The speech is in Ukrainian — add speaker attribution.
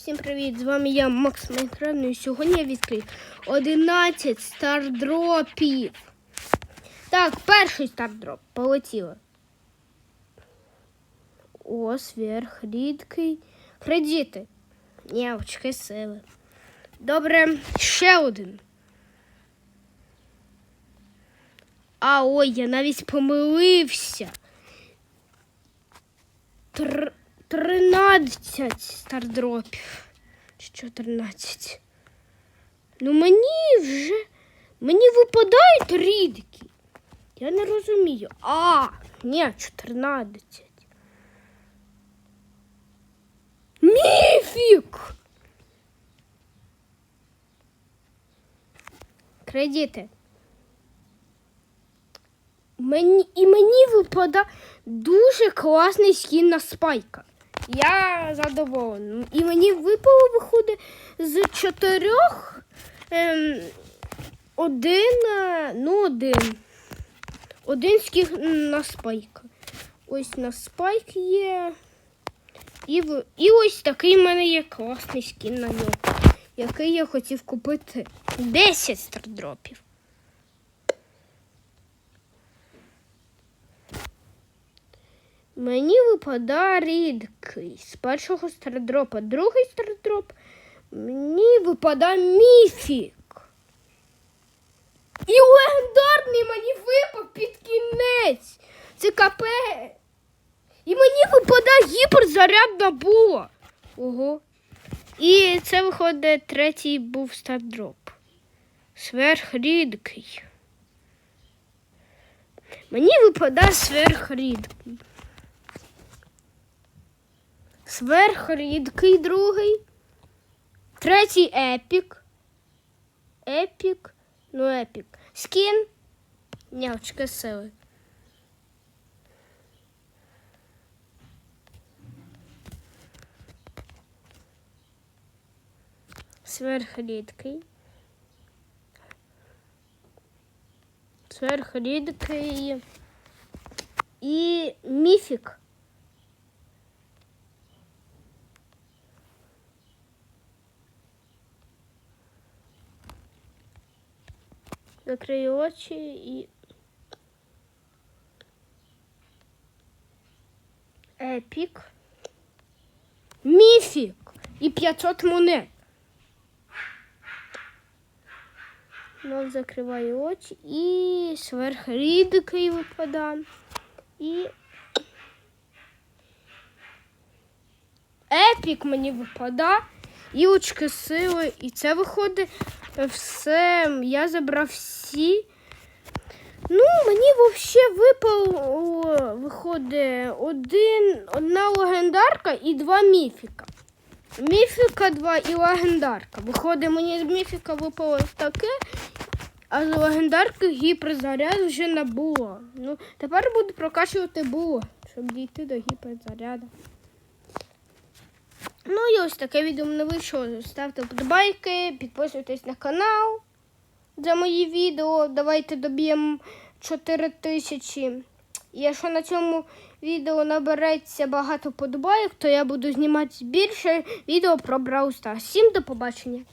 Speaker 1: Всім привіт! З вами я, Макс Майнкрафт, і сьогодні я відкрив 11 стардропів. Так, перший стардроп. Полетіло. О, сверхрідкий. Кредити. Ні, очки сили. Добре, ще один. А, ой, я навіть помилився. Тр... 13 стардропів. Чи 14. Ну мені вже. Мені випадають рідкі. Я не розумію. А, ні, 14. Міфік! Кредити. Мені, і мені випадає дуже класний скін на спайка. Я задоволений. І мені випало виходить з чотирьох ем, один, е, ну один. Один скін на спайка. Ось на спайк є. І, і ось такий в мене є класний скін на нього, який я хотів купити 10 стардропів. Мені випадає рідкий з першого стардропа. Другий стардроп мені випадає міфік. І легендарний мені випав під кінець. Це капе. І мені випадає гіперзарядна була. Ого. І це виходить третій був стардроп. Сверхрідкий. Мені випадає сверхрідкий. Сверхрідкий другий. Третій епік. Епік. Ну, епік. Скін. Нявчка сили. Сверхрідкий. Сверхрідкий. І міфік. Закрию очі і. Епік. Міфік. І 500 монет. Знов закриваю очі і сверхрідкий випадає. І. Епік мені випадає. І очки сили. І це виходить все. Я забрав всі. Ну, мені взагалі випало, виходить, один, одна легендарка і два міфіка. Міфіка два і легендарка. Виходить, мені з міфіка випало таке, а з легендарки гіперзаряд вже не було. Ну, тепер буду прокачувати було, щоб дійти до гіперзаряду. Ну і ось таке відео не вийшло. Ставте вподобайки, підписуйтесь на канал за мої відео. Давайте доб'ємо 4 тисячі. Якщо на цьому відео набереться багато подобайок, то я буду знімати більше відео про Brawl. Всім до побачення!